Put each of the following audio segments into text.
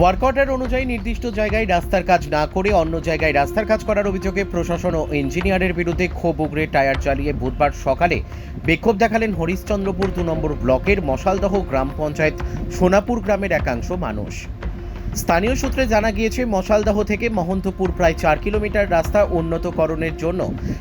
Work order অনুযায়ী নির্দিষ্ট জায়গায় রাস্তার কাজ না করে অন্য জায়গায় রাস্তার কাজ করার অভিযোগে প্রশাসন ও ইঞ্জিনিয়ারের বিরুদ্ধে ক্ষোভ উগড়ে টায়ার চালিয়ে বুধবার সকালে বিক্ষোভ দেখালেন হরিশ্চন্দ্রপুর দু নম্বর ব্লকের মশালদহ গ্রাম পঞ্চায়েত সোনাপুর গ্রামের একাংশ মানুষ। স্থানীয় সূত্রে জানা গিয়েছে, মশালদহ থেকে মহন্তপুর প্রায় চার কিলোমিটার রাস্তা উন্নতকরণের জন্য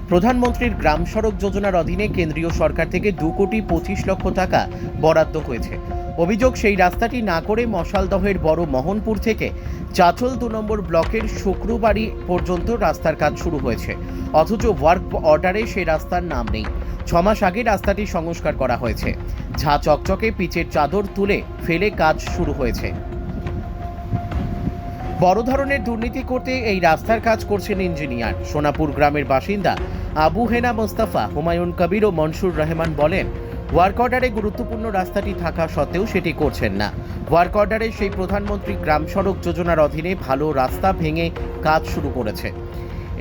প্রধানমন্ত্রীর গ্রাম সড়ক যোজনার অধীনে কেন্দ্রীয় সরকার থেকে দু কোটি পঁচিশ লক্ষ টাকা বরাদ্দ হয়েছে। অভিযোগ সেই রাস্তাটি না করে মশালদহের বড় মোহনপুর থেকে চাচল দু নম্বর ব্লকের শুক্রবাড়ি পর্যন্ত রাস্তার কাজ শুরু হয়েছে। অথচ ওয়ার্ক অর্ডারে সেই রাস্তার নাম নেই। ছমাস আগে রাস্তাটি সংস্কার করা হয়েছে। ঝা চকচকে পিচের চাদর তুলে ফেলে কাজ শুরু হয়েছে। বড় ধরনের দুর্নীতি করতে এই রাস্তার কাজ করছেন ইঞ্জিনিয়ার। সোনাপুর গ্রামের বাসিন্দা আবু হেনা মোস্তাফা, হুমায়ুন কবির ও মনসুর রহমান বলেন ওয়ার্ক অর্ডারে গুরুত্বপূর্ণ রাস্তাটি থাকা সত্ত্বেও সেটি করছেন না। ওয়ার্ক অর্ডারে সেই প্রধানমন্ত্রী গ্রাম সড়ক যোজনার অধীনে ভালো রাস্তা ভেঙে কাজ শুরু করেছে।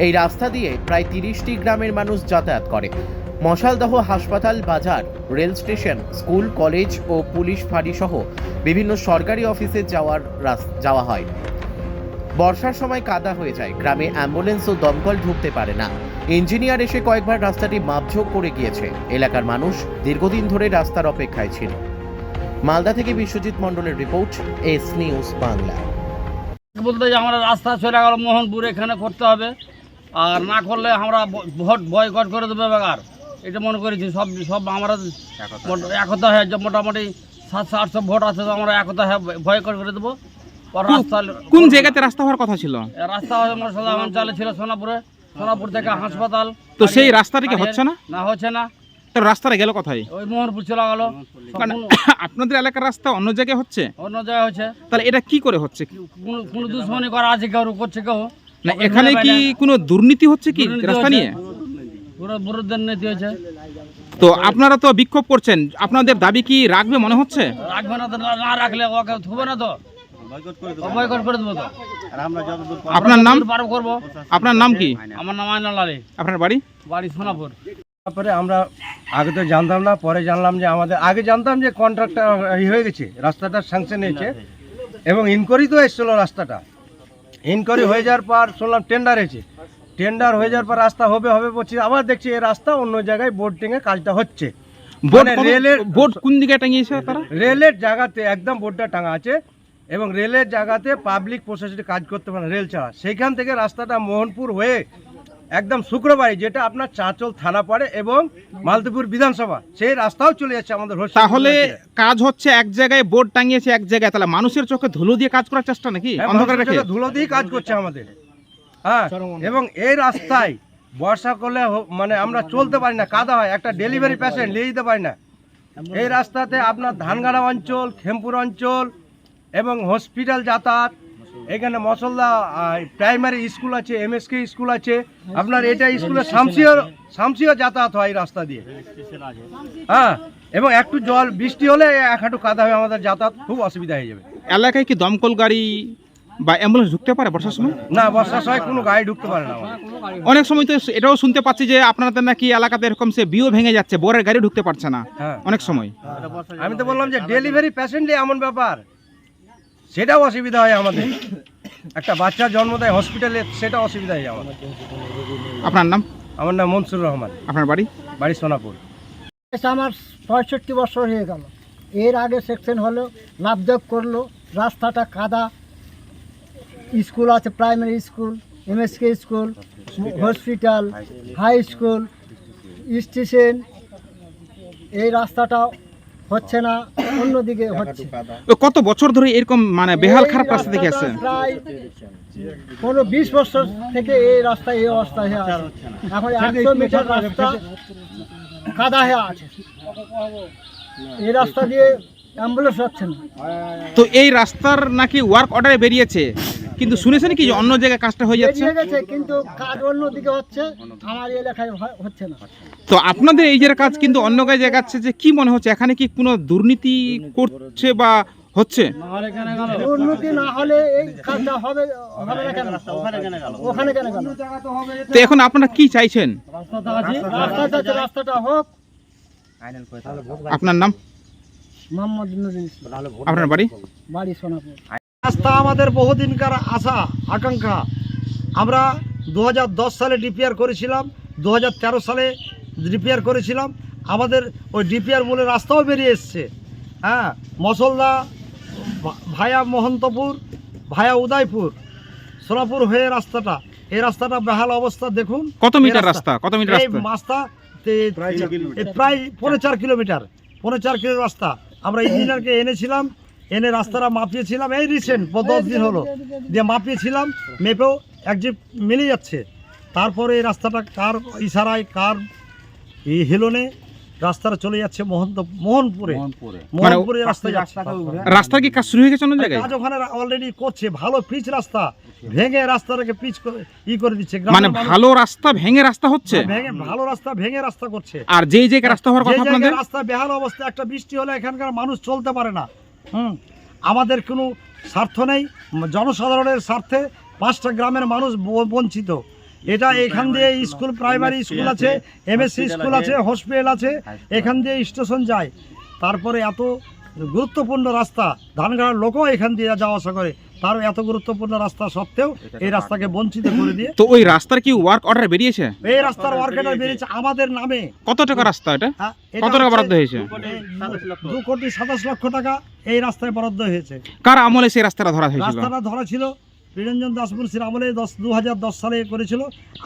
এই রাস্তা দিয়ে প্রায় তিরিশটি গ্রামের মানুষ যাতায়াত করে। মশালদহ হাসপাতাল বাজার, রেল স্টেশন, স্কুল, কলেজ ও পুলিশ ফাঁড়ি সহ বিভিন্ন সরকারি অফিসে যাওয়ার যাওয়া হয়। বর্ষার সময় কাদা হয়ে যায়। গ্রামে অ্যাম্বুলেন্স ও দমকল ঢুকতে পারে না। ইঞ্জিনিয়ার এসে কয়েকবার রাস্তাটি মাপঝোক করে গিয়েছে। এলাকার মানুষ দীর্ঘদিন ধরে রাস্তার অপেক্ষায় ছিল। মালদা থেকে বিশ্বজিৎ মণ্ডলের রিপোর্ট এস নিউজ বাংলা। বলতে যে আমরা রাস্তা চলে গেল মোহনপুর এখানে করতে হবে। আর না করলে আমরা ভোট বয়কট করে দেবো বেকার এটা মনে করেছি সব সব আমরা একতা হয়ে মোটামুটি সাতশো আটশো ভোট আছে তো আমরা একতা হয়ে বয়কট করে দেবো। রাস্তা কোন জায়গাতে রাস্তা হওয়ার কথা ছিল? রাস্তা হয়ে মশলা অঞ্চলে ছিল সোনাপুরে। সোনাপুর থেকে হাসপাতাল। তো সেই রাস্তাটা কি হচ্ছে না? না হচ্ছে না। তো রাস্তাটা গেল কোথায়? ওই মোহনপুর চলে গেল। মানে আপনাদের এলাকার রাস্তা অন্য জায়গায় হচ্ছে? অন্য জায়গায় হচ্ছে। তাহলে এটা কি করে হচ্ছে? কোনো কোনো দুশ্মনী করা আছে কেউ করছে কেউ না এখানে কি কোনো দুর্নীতি হচ্ছে কি রাস্তা নিয়ে? পুরো বিরুদ্ধের নীতি হয়েছে তো আপনারা তো বিক্ষোভ করছেন। আপনাদের দাবি কি রাখবে মনে হচ্ছে? রাখবে না না না রাখলে ওকে থুবে না তো। বয়কট করে দেবো। তো। আপনার নাম? পারব করব। আপনার নাম কি? আমার নাম আয়নাল আলী। আপনার বাড়ি? বাড়ি সোনাপুর। তারপরে আমরা আগে তো জানতাম না পরে জানলাম যে আমাদের আগে জানতাম যে কন্ট্রাক্টটা হয়ে গেছে রাস্তাটা স্যাংশন হয়েছে। এবং ইনকোয়ারি তো এসেছিল রাস্তাটা। ইনকোয়ারি হয়ে যাওয়ার পর শুনলাম টেন্ডার হয়েছে। টেন্ডার হয়ে যাওয়ার পর রাস্তা হবে হবে বলছি আবার দেখছি এই রাস্তা অন্য জায়গায় বোর্ড টেঙে কাজটা হচ্ছে। বোর্ড মানে রেলের বোর্ড কোন দিকে টাঙিয়েছে তারা? রেলের জায়গাতে একদম বোর্ডটা টাঙা আছে। এবং রেলের জায়গাতে পাবলিক প্রশাসনে কাজ করতে পারে রেল ছাড়া। সেইখান থেকে রাস্তাটা মোহনপুর হয়ে একদম শুক্রবারই যেটা আপনার চাঁচল থানা পড়ে এবং মালদীপুর বিধানসভা সেই রাস্তাও চলে যাচ্ছে আমাদের তাহলে কাজ হচ্ছে এক জায়গায় বোর্ড টাঙিয়েছে এক জায়গায় তাহলে মানুষের চোখে ধুলো দিয়ে কাজ করার চেষ্টা নাকি? হ্যাঁ, ধুলো দিয়ে কাজ করছে আমাদের। হ্যাঁ এবং এই রাস্তায় বর্ষা করলে মানে আমরা চলতে পারি না কাদা হয় একটা ডেলিভারি পেশেন্ট নিয়ে যেতে পারি না। এই রাস্তাতে আপনার ধানগাড়া অঞ্চল খেমপুর অঞ্চল এবং হসপিটাল যাতায়াত এখানে মশলদা প্রাইমারি স্কুল আছে এমএসকে স্কুল আছে। আপনার এটা স্কুলে শামসিও শামসিও যাতায়াত হয় রাস্তা দিয়ে। হ্যাঁ এবং একটু জল বৃষ্টি হলে এক হাঁটু কাদা হয়ে আমাদের যাতায়াত খুব অসুবিধা হয়ে যাবে। এলাকায় কি দমকল গাড়ি বা অ্যাম্বুলেন্স ঢুকতে পারে বর্ষার সময়? না বর্ষার সময় কোনো গাড়ি ঢুকতে পারে না। অনেক সময় তো এটাও শুনতে পাচ্ছি যে আপনাদের নাকি এলাকাতে এরকম সে বিও ভেঙে যাচ্ছে বরের গাড়ি ঢুকতে পারছে না হ্যাঁ। অনেক সময়। আমি তো বললাম যে ডেলিভারি প্যাসেন্টলি এমন ব্যাপার। সেটাও অসুবিধা হয় আমাদের। একটা বাচ্চা জন্ম দেয় হসপিটালে সেটা অসুবিধা হয় আমাদের। আপনার নাম? আমার নাম মনসুর রহমান। আপনার বাড়ি? বাড়ি সোনাপুর। আমার পঁয়ষট্টি বছর হয়ে গেল। এর আগে সেকশন হলো লাভজব করল রাস্তাটা কাদা। স্কুল আছে primary school MSK school hospital high school station এই রাস্তাটা হচ্ছে না অন্যদিকে হচ্ছে। তো কত বছর ধরে এরকম মানে বেহাল খারাপ রাস্তা দেখে আসছেন প্রায় পনেরো বিশ বছর থেকে এই রাস্তা এই অবস্থা হয়ে আছে এখন একশো মিটার রাস্তা কাদা হয়ে আছে। এই রাস্তা দিয়ে অ্যাম্বুলেন্স যাচ্ছে না। তো এই রাস্তার নাকি ওয়ার্ক অর্ডারে বেরিয়েছে? কিন্তু শুনেছেন কি অন্য জায়গায় কাজটা হয়ে যাচ্ছে? কিন্তু কাজ অন্যদিকে হচ্ছে আমার এলাকায় হচ্ছে না। তো আপনাদের এই যে কাজ কিন্তু অন্য জায়গায় যাচ্ছে যে কি মনে হচ্ছে? এখানে কি কোনো দুর্নীতি করছে বা হচ্ছে? উন্নতি না হলে এই কাজটা হবে হবে না কেন? ওখানে কেন গেল? তো এখন আপনারা কি চাইছেন? রাস্তা রাস্তাটা হোক। আপনার নাম? মোহাম্মদ ইসলাম। আপনার বাড়ি? বাড়ি সোনাপুর। রাস্তা আমাদের বহুদিনকার আশা আকাঙ্ক্ষা। আমরা দু হাজার দশ সালে ডিপিআর করেছিলাম দু হাজার তেরো সালে ডিপিআর করেছিলাম। আমাদের ওই ডিপিআর বলে রাস্তাও বেরিয়ে এসছে। হ্যাঁ মসলদা ভায়া মহন্তপুর ভায়া উদয়পুর সোনাপুর হয়ে রাস্তাটা। এই রাস্তাটা বেহাল অবস্থা দেখুন। কত মিটার রাস্তা কত মিটার এই রাস্তা? তে- প্রায় পৌনে চার কিলোমিটার। পৌনে চার কিলো রাস্তা। আমরা ইঞ্জিনিয়ারকে এনেছিলাম এনে রাস্তাটা মাপিয়েছিলাম এই রিসেন্ট দশ দিন হলো। দিয়ে মাপিয়েছিলাম মেপেও একজিপ মিলে যাচ্ছে। তারপরে এই রাস্তাটা কার ইশারায় কার এই হেলনে রাস্তাটা চলে যাচ্ছে মোহন্ত মোহনপুরে। মোহনপুরে। রাস্তা যাচ্ছে। রাস্তার কি কাজ শুরু হয়ে গেছে অন্য জায়গায়? কাজ ওখানে অলরেডি করছে ভালো পিচ রাস্তা। ভেঙে রাস্তাটাকে পিচ করে ই করে দিচ্ছে। মানে ভালো রাস্তা ভেঙে রাস্তা হচ্ছে? ভেঙে ভালো রাস্তা ভেঙে রাস্তা করছে। আর যেই জায়গায় রাস্তা হওয়ার যে কথা আপনাদের? রাস্তা বেহাল অবস্থা একটা বৃষ্টি হলে এখানকার মানুষ চলতে পারে না। হুম আমাদের কোনো স্বার্থ নেই জনসাধারণের স্বার্থে পাঁচটা গ্রামের মানুষ বঞ্চিত। এটা এখান দিয়ে স্কুল প্রাইমারি স্কুল আছে এমএসসি স্কুল আছে হসপিটাল আছে এখান দিয়ে স্টেশন যায়। তারপরে এত গুরুত্বপূর্ণ রাস্তা ধানগাড়ার লোকও এখান দিয়ে যাওয়া আসা করে। তার এত গুরুত্বপূর্ণ রাস্তা সত্ত্বেও এই রাস্তাকে বঞ্চিত করে দিয়ে তো ওই রাস্তার কি ওয়ার্ক অর্ডার বেরিয়েছে? এই রাস্তার ওয়ার্ক অর্ডার বেরিয়েছে। আমাদের নামে। কত টাকা রাস্তা এটা? হ্যাঁ, কত টাকা বরাদ্দ হয়েছে? দু কোটি সাতাশ লক্ষ টাকা এই রাস্তায় বরাদ্দ হয়েছে। কার আমলে সেই রাস্তাটা ধরা হয়েছিল? রাস্তাটা ধরা ছিল নিরঞ্জন দাস মুন্সির আমলে দশ দু হাজার দশ সালে করেছিল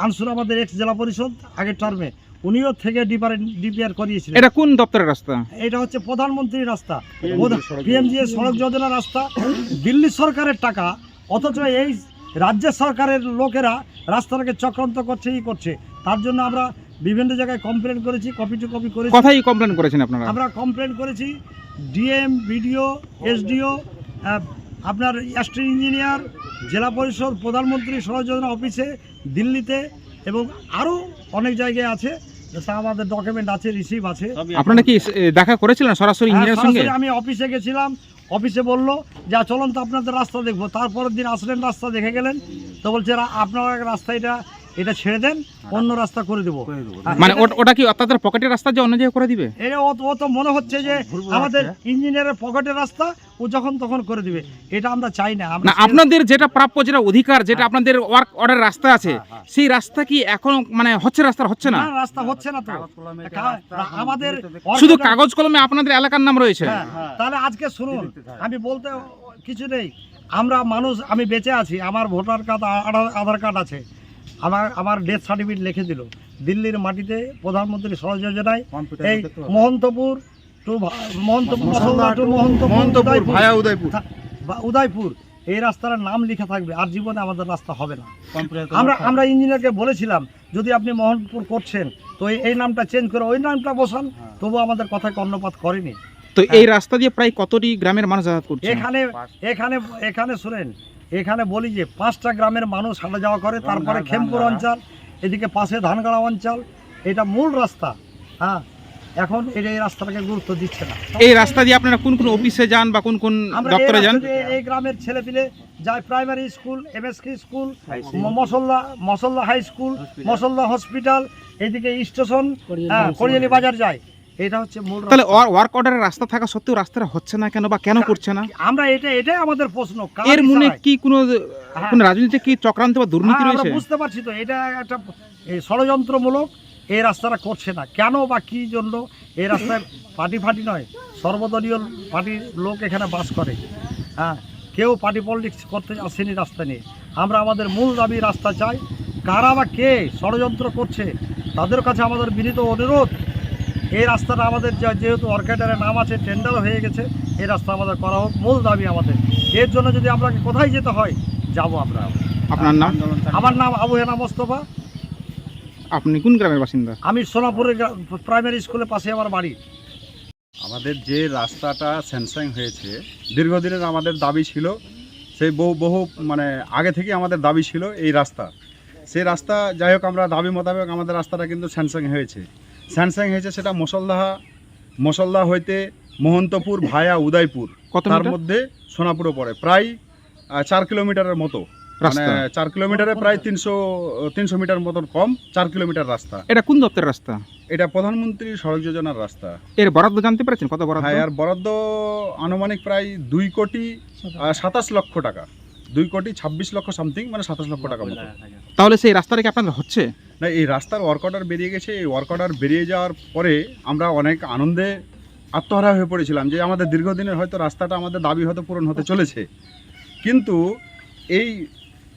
আনসুর আমাদের এক্স জেলা পরিষদ আগের টার্মে উনিও থেকে ডিপার ডিপিআর করিয়েছিলেন। এটা কোন দপ্তরের রাস্তা? এটা হচ্ছে প্রধানমন্ত্রীর রাস্তা। পিএমজি সড়ক যোজনা। রাস্তা। দিল্লি সরকারের টাকা অথচ এই রাজ্য সরকারের লোকেরা রাস্তাটাকে চক্রান্ত করছে ই করছে। তার জন্য আমরা বিভিন্ন জায়গায় কমপ্লেন করেছি কপি টু কপি করেছি। কথাই কমপ্লেন করেছেন আপনারা? আমরা কমপ্লেন করেছি। ডিএম বিডিও এসডিও আপনার অ্যাস্ট্রি ইঞ্জিনিয়ার জেলা পরিষদ প্রধানমন্ত্রী সড়ক যোজনা অফিসে দিল্লিতে এবং আরও অনেক জায়গায় আছে। আমাদের ডকুমেন্ট আছে রিসিভ আছে। আপনারা কি দেখা করেছিলেন সরাসরি হ্যাঁ, ইঞ্জিনিয়ার সঙ্গে? আমি অফিসে গেছিলাম অফিসে বলল যা চলুন তো আপনাদের রাস্তা দেখব। তারপরের দিন আসলেন রাস্তা দেখে গেলেন। তো বলছে "রা- আপনারা রাস্তা এটা এটা ছেড়ে দেন অন্য রাস্তা করে দেবো। হ্যাঁ, মানে ওটা- ওটা কি আপনাদের পকেটের রাস্তা যে অন্য জায়গায় করে দিবে? এটা ও তো- মনে হচ্ছে যে আমাদের ইঞ্জিনিয়ারের পকেটের রাস্তা ও যখন তখন করে দিবে। এটা আমরা চাই না না আপনাদের যেটা প্রাপ্য যেটা অধিকার যেটা আপনাদের ওয়ার্ক অর্ডার রাস্তা আছে সেই রাস্তা কি এখন মানে হচ্ছে রাস্তা হচ্ছে না? রাস্তা হচ্ছে না তো। আমাদের শুধু কাগজ কলমে আপনাদের এলাকার নাম রয়েছে? হ্যাঁ, তাহলে আজকে শুনুন আমি বলতে কিছু নেই। আমরা মানুষ আমি বেঁচে আছি আমার ভোটার কার্ড আধার কার্ড আছে। আমার আমার ডেথ সার্টিফিকেট লিখে দিল। দিল্লির মাটিতে প্রধানমন্ত্রী সড়ক যোজনায় এই Mohantapur to Mohantapur to Mohantapur via Udaypur. Udaypur. এই রাস্তার নাম লেখা থাকবে আর জীবনে আমাদের রাস্তা হবে না। আমরা আমরা ইঞ্জিনিয়ারকে বলেছিলাম যদি আপনি মোহনপুর করছেন তো এই- এই নামটা চেঞ্জ করে ওই নামটা বসান তবু আমাদের কথায় কর্ণপাত করেনি। তো এই রাস্তা দিয়ে প্রায় কতটি গ্রামের মানুষ যাতায়াত করছে? এখানে এখানে এখানে শুনেন এখানে বলি যে পাঁচটা গ্রামের মানুষ হাঁটা যাওয়া করে তারপরে খেমপুর অঞ্চল এদিকে পাশে ধানগাড়া অঞ্চল এটা মূল রাস্তা। হ্যাঁ এখন এটা এই রাস্তাটাকে গুরুত্ব দিচ্ছে না। এই রাস্তা দিয়ে আপনারা কোন কোন অফিসে যান বা কোন কোন দপ্তরে যান? এই গ্রামের ছেলে পিলে যায় প্রাইমারি স্কুল এমএসকে স্কুল ম- Masalla Masalla high school Masalla hospital এদিকে স্টেশন হ্যাঁ করিয়ালি বাজার যায়। এটা হচ্ছে মূল তাহলে ওয়ার্ক অর্ডারের রাস্তা থাকা সত্ত্বেও রাস্তাটা হচ্ছে না কেন বা কেন করছে না? আমরা এটা এটাই আমাদের প্রশ্ন। এর মনে? কি কোনো হ্যাঁ। কোন রাজনীতি কি চক্রান্ত বা দুর্নীতি হ্যাঁ, রয়েছে? বুঝতে পারছি তো এটা একটা ষড়যন্ত্রমূলক এই রাস্তাটা করছে না। কেন বা কি জন্য এই রাস্তায় পার্টি ফাটি নয়? সর্বদলীয় পার্টির লোক এখানে বাস করে। হ্যাঁ কেউ পার্টি পলিটিক্স করতে আসেনি রাস্তা নিয়ে। আমরা আমাদের মূল দাবি রাস্তা চাই। কারা বা কে ষড়যন্ত্র করছে তাদের কাছে আমাদের বিনীত অনুরোধ। এই রাস্তাটা আমাদের যা- যেহেতু অর্কেডারের নাম আছে টেন্ডার হয়ে গেছে এই রাস্তা আমাদের করা হোক মূল দাবি আমাদের। এর জন্য যদি আপনাকে কোথায় যেতে হয় যাব আমরা। আপনার নাম? আমার নাম আবু হেনা মোস্তফা। আপনি কোন গ্রামের বাসিন্দা? আমি সোনাপুরের প্রাইমারি স্কুলের পাশে আমার বাড়ি। আমাদের যে রাস্তাটা স্যামসাং হয়েছে দীর্ঘদিনের আমাদের দাবি ছিল সেই বহু বহু মানে আগে থেকে আমাদের দাবি ছিল এই রাস্তা। সেই রাস্তা যাই হোক আমরা দাবি মোতাবেক আমাদের রাস্তাটা কিন্তু স্যামসাং হয়েছে। স্যাংশন হয়েছে সেটা মুসলদাহা মুসলদাহ হইতে মহন্তপুর ভায়া উদয়পুর। তার মধ্যে সোনাপুরও পড়ে। প্রায় চার কিলোমিটারের মতো। মানে চার কিলোমিটারে প্রায় তিনশো তিনশো মিটার মতন কম চার কিলোমিটার রাস্তা। এটা কোন দপ্তরের রাস্তা? এটা প্রধানমন্ত্রী সড়ক যোজনার রাস্তা। এর বরাদ্দ জানতে পেরেছেন? কত বরাদ্দ? হ্যাঁ আর বরাদ্দ আনুমানিক প্রায় দুই কোটি সাতাশ লক্ষ টাকা। দুই কোটি ছাব্বিশ লক্ষ সামথিং মানে সাতাশ লক্ষ টাকা মতো। তাহলে সেই রাস্তাটা কি আপনাদের হচ্ছে? না এই রাস্তার ওয়ার্ক অর্ডার বেরিয়ে গেছে এই ওয়ার্ক অর্ডার বেরিয়ে যাওয়ার পরে আমরা অনেক আনন্দে আত্মহারা হয়ে পড়েছিলাম যে আমাদের দীর্ঘদিনের হয়তো রাস্তাটা আমাদের দাবি হয়তো পূরণ হতে চলেছে। কিন্তু এই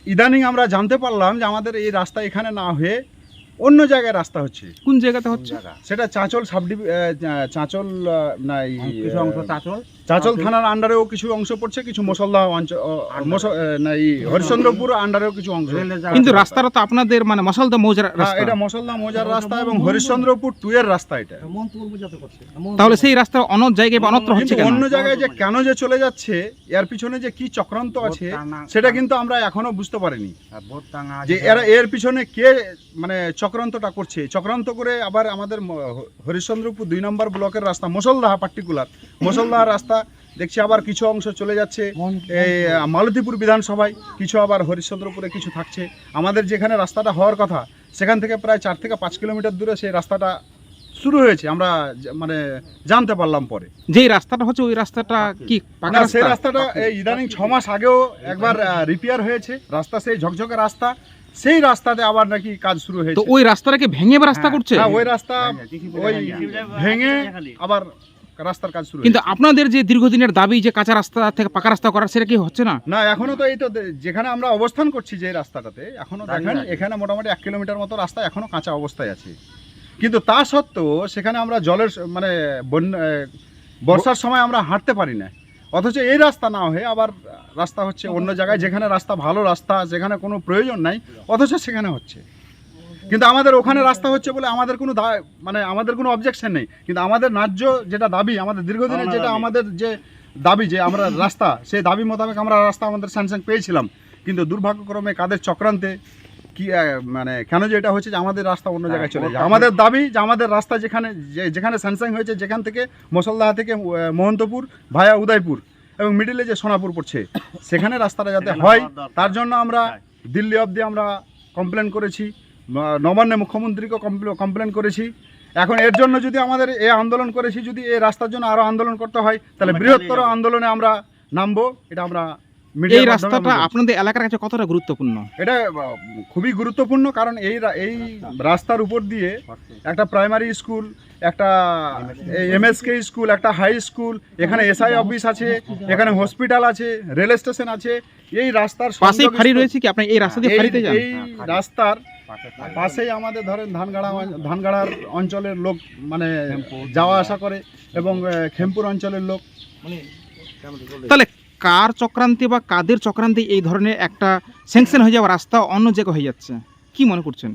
ইদানিং আমরা জানতে পারলাম যে আমাদের এই রাস্তা এখানে না হয়ে অন্য জায়গায় রাস্তা হচ্ছে। কোন জায়গাতে হচ্ছে? সেটা চাঁচল সাবডিভ চাঁচল না এই, আহ, চাঁচল। থানার আন্ডারেও কিছু অংশ পড়ছে কিছু অঞ্চল এই হরিশ্চন্দ্রপুর আন্ডারেও কিছু অংশ। কিন্তু রাস্তাটা তো আপনাদের মানে মশালদা মৌজার হ্যাঁ, রাস্তা। এটা মশলদা মৌজার রাস্তা এবং হরিশ্চন্দ্রপুর টু এর রাস্তা এটা। তাহলে সেই রাস্তা অন্য জায়গায় বা অন্যত্র হচ্ছে অন্য জায়গায় যে কেন যে চলে যাচ্ছে এর পিছনে যে কি চক্রান্ত আছে সেটা কিন্তু আমরা এখনও বুঝতে পারিনি। যে এরা এর পিছনে কে মানে চক্রান্তটা করছে চক্রান্ত করে আবার আমাদের হরিশ্চন্দ্রপুর দুই নম্বর ব্লকের রাস্তা মুসলদাহা পার্টিকুলার মুসলদাহা রাস্তা দেখছি আবার কিছু অংশ চলে যাচ্ছে। মালতীপুর বিধানসভায় কিছু আবার হরিশ্চন্দ্রপুরে কিছু থাকছে। আমাদের যেখানে রাস্তাটা হওয়ার কথা সেখান থেকে প্রায় চার থেকে পাঁচ কিলোমিটার দূরে সেই রাস্তাটা শুরু হয়েছে। আমরা মানে জানতে পারলাম পরে। যেই রাস্তাটা হচ্ছে ওই রাস্তাটা কি না সেই রাস্তাটা এই ইদানিং ছ মাস আগেও একবার রিপেয়ার হয়েছে। রাস্তা সেই ঝকঝকে রাস্তা সেই রাস্তাতে আবার নাকি কাজ শুরু তো হয়েছে। ওই রাস্তাটাকে ভেঙে রাস্তা করছে? হ্যাঁ ওই রাস্তা ওই ভেঙে আবার রাস্তার কাজ শুরু কিন্তু আপনাদের যে দীর্ঘদিনের দাবি যে কাঁচা রাস্তা থেকে পাকা রাস্তা করার সেটা কি হচ্ছে না? না এখনও তো এই তো যেখানে আমরা অবস্থান করছি যে রাস্তাটাতে এখনও দেখেন এখানে মোটামুটি এক কিলোমিটার মতো রাস্তা এখনও কাঁচা অবস্থায় আছে। কিন্তু তা সত্ত্বেও সেখানে আমরা জলের মানে বন্যা বর্ষার সময় আমরা হাঁটতে পারি না। অথচ এই রাস্তা না হয়ে আবার রাস্তা হচ্ছে অন্য জায়গায় যেখানে রাস্তা ভালো রাস্তা যেখানে কোনো প্রয়োজন নাই অথচ সেখানে হচ্ছে। কিন্তু আমাদের ওখানে রাস্তা হচ্ছে বলে আমাদের কোনো দা- মানে আমাদের কোনো অবজেকশন নেই। কিন্তু আমাদের ন্যায্য যেটা দাবি আমাদের দীর্ঘদিনের যেটা আমাদের যে দাবি যে আমরা রাস্তা সেই দাবি মোতাবেক আমরা রাস্তা আমাদের স্যামসাং পেয়েছিলাম। কিন্তু দুর্ভাগ্যক্রমে কাদের চক্রান্তে কি মানে কেন যে এটা হচ্ছে যে আমাদের রাস্তা অন্য জায়গায় চলে যায়। আমাদের দাবি যে আমাদের রাস্তা যেখানে যে- যেখানে স্যামসাং হয়েছে যেখান থেকে মসলদাহা থেকে মহন্তপুর ভায়া উদয়পুর এবং মিডিলে যে সোনাপুর পড়ছে সেখানে রাস্তাটা যাতে হয় তার জন্য আমরা দিল্লি অবধি আমরা কমপ্লেন করেছি। নবান্নে মুখ্যমন্ত্রীকে কমপ্লেন করেছি। এখন এর জন্য যদি আমাদের এ আন্দোলন করেছি যদি এই রাস্তার জন্য আরও আন্দোলন করতে হয় তাহলে বৃহত্তর আন্দোলনে আমরা নামবো এটা আমরা এই রাস্তাটা আপনাদের এলাকার কাছে কতটা গুরুত্বপূর্ণ? এটা খুবই গুরুত্বপূর্ণ কারণ এই এই রাস্তার উপর দিয়ে একটা প্রাইমারি স্কুল একটা এমএসকে স্কুল একটা হাই স্কুল এখানে এসআই অফিস আছে এখানে হসপিটাল আছে রেল স্টেশন আছে এই রাস্তার পাশেই ফাঁড়ি রয়েছে কি? আপনি এই রাস্তা দিয়ে ফাঁড়িতে যান? এই রাস্তার পাশেই আমাদের ধরেন ধানগাড়া ধানগাড়ার অঞ্চলের লোক মানে যাওয়া আসা করে এবং খেমপুর অঞ্চলের লোক। তাহলে কার চক্রান্তি বা কাদের চক্রান্তি এই ধরনের একটা স্যাংশন হয়ে যাওয়া রাস্তা অন্য জায়গায় হয়ে যাচ্ছে? কি মনে করছেন?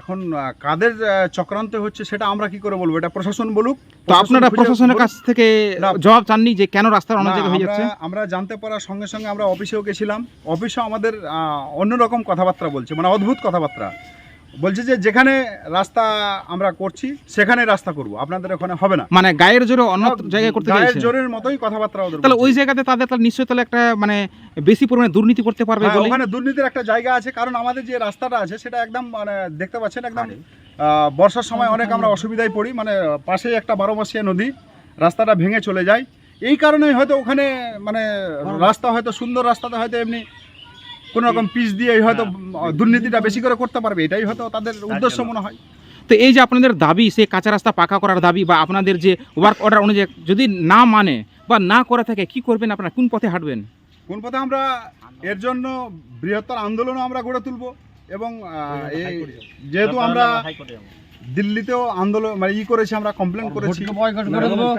এখন কাদের চক্রান্ত হচ্ছে সেটা আমরা কি করে বলব? এটা প্রশাসন বলুক? তো আপনারা প্রশাসনের কাছ থেকে জবাব চাননি যে কেন রাস্তার অনেক জায়গায় হয়ে যাচ্ছে? আমরা জানতে পারার সঙ্গে সঙ্গে আমরা অফিসেও গেছিলাম। অফিসে আমাদের অন্যরকম কথাবার্তা বলছে মানে অদ্ভুত কথাবার্তা। বলছে যে যেখানে রাস্তা আমরা করছি সেখানে রাস্তা করব। আপনাদের ওখানে হবে না। মানে গায়ের জোরে অন্য জায়গায় করতে গায়ের জোরের মতোই কথাবার্তা ওদের তাহলে ওই জায়গাতে তাদের তাহলে নিশ্চয়ই তাহলে একটা মানে বেশি পরিমাণে দুর্নীতি করতে পারবে হ্যাঁ, বলে? ওখানে দুর্নীতির একটা জায়গা আছে কারণ আমাদের যে রাস্তাটা আছে সেটা একদম মানে দেখতে পাচ্ছেন একদম বর্ষার সময় অনেক আমরা অসুবিধায় পড়ি মানে পাশেই একটা বারো মাসিয়া নদী রাস্তাটা ভেঙে চলে যায়। এই কারণেই হয়তো ওখানে মানে রাস্তা হয়তো সুন্দর রাস্তাতে হয়তো এমনি কোনো রকম পিচ দিয়ে হয়তো হ্যাঁ। দুর্নীতিটা বেশি করে করতে পারবে। এটাই হয়তো তাদের উদ্দেশ্য মনে হয়। তো এই যে আপনাদের দাবি সেই কাঁচা রাস্তা পাকা করার দাবি বা আপনাদের যে ওয়ার্ক অর্ডার অনুযায়ী যদি না মানে বা না করে থাকে কি করবেন আপনারা? কোন পথে হাঁটবেন? কোন পথে আমরা এর জন্য বৃহত্তর আন্দোলনও আমরা গড়ে তুলব এবং যেহেতু আমরা দিল্লিতেও আন্দোলন মানে ই করেছি আমরা কমপ্লেন করেছি।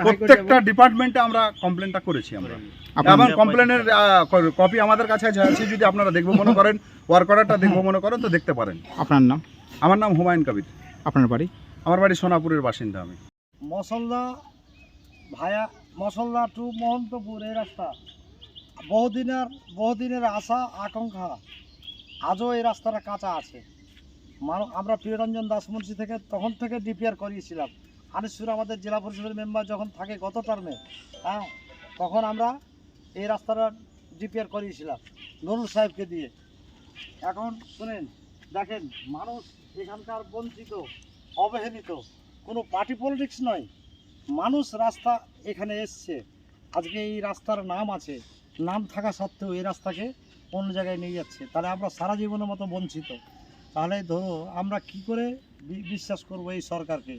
প্রত্যেকটা ডিপার্টমেন্টে আমরা কমপ্লেনটা করেছি আমরা। এবং কমপ্লেনের কপি আমাদের কাছে আছে। যদি আপনারা দেখব মনে করেন ওয়ার্ক অর্ডারটা দেখব মনে করেন তো দেখতে পারেন। আপনার নাম? আমার নাম হুমায়ুন কবির। আপনার বাড়ি? আমার বাড়ি সোনাপুরের বাসিন্দা আমি। মশলদা ভায়া মশলদা টু মহন্তপুর এই রাস্তা। বহুদিনের বহুদিনের আশা আকাঙ্ক্ষা। আজও এই রাস্তাটা কাঁচা আছে। আমরা প্রিয়রঞ্জন দাসমুন্সি থেকে, তখন থেকে ডিপিআর করিয়েছিলাম। আনিসুর আমাদের জেলা পরিষদের মেম্বার যখন থাকে গত টার্মে হ্যাঁ তখন আমরা এই রাস্তাটা ডিপিআর করিয়েছিলাম, নুরুল সাহেবকে দিয়ে। এখন শুনেন, দেখেন, মানুষ এখানকার বঞ্চিত, অবহেলিত, কোনো পার্টি পলিটিক্স নয়। মানুষ রাস্তা এখানে এসছে। আজকে এই রাস্তার নাম আছে। নাম থাকা সত্ত্বেও এই রাস্তাকে অন্য জায়গায় নিয়ে যাচ্ছে। তাহলে আমরা সারা জীবনের মতো বঞ্চিত। তাহলে ধরো আমরা কি করে বিশ্বাস করব এই সরকারকে?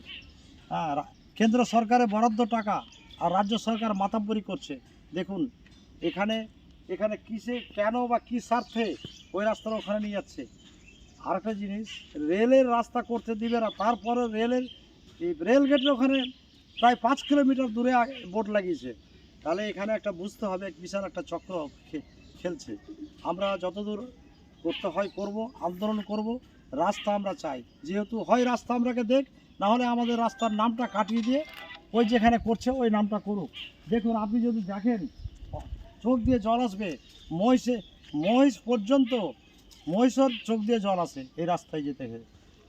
হ্যাঁ কেন্দ্র সরকারের বরাদ্দ টাকা আর রাজ্য সরকার মাতাব্বরি করছে। দেখুন, এখানে এখানে কিসে, কেন বা কী স্বার্থে ওই রাস্তাটা ওখানে নিয়ে যাচ্ছে? আরেকটা জিনিস, রেলের রাস্তা করতে দিবে না, তারপরে রেলের, এই রেল গেটের ওখানে প্রায় পাঁচ কিলোমিটার দূরে বোর্ড লাগিয়েছে। তাহলে এখানে একটা বুঝতে হবে, বিশাল একটা চক্র খেলছে। আমরা যতদূর করতে হয় করব, আন্দোলন করব, রাস্তা আমরা চাই। যেহেতু হয় রাস্তা আমরাকে দেখ, না হলে আমাদের রাস্তার নামটা কাটিয়ে দিয়ে ওই যেখানে করছে ওই নামটা করুক। দেখুন, আপনি যদি দেখেন, চোখ দিয়ে জল আসবে, মহিষে, মহিষ পর্যন্ত, মহিষর চোখ দিয়ে জল আসে এই রাস্তায় যেতে গে-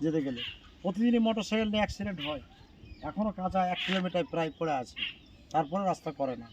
যেতে গেলে। প্রতিদিনই মোটর সাইকেল নিয়ে অ্যাক্সিডেন্ট হয়। এখনও কাঁচা এক কিলোমিটার প্রায় পড়ে আছে। তারপরে রাস্তা করে না।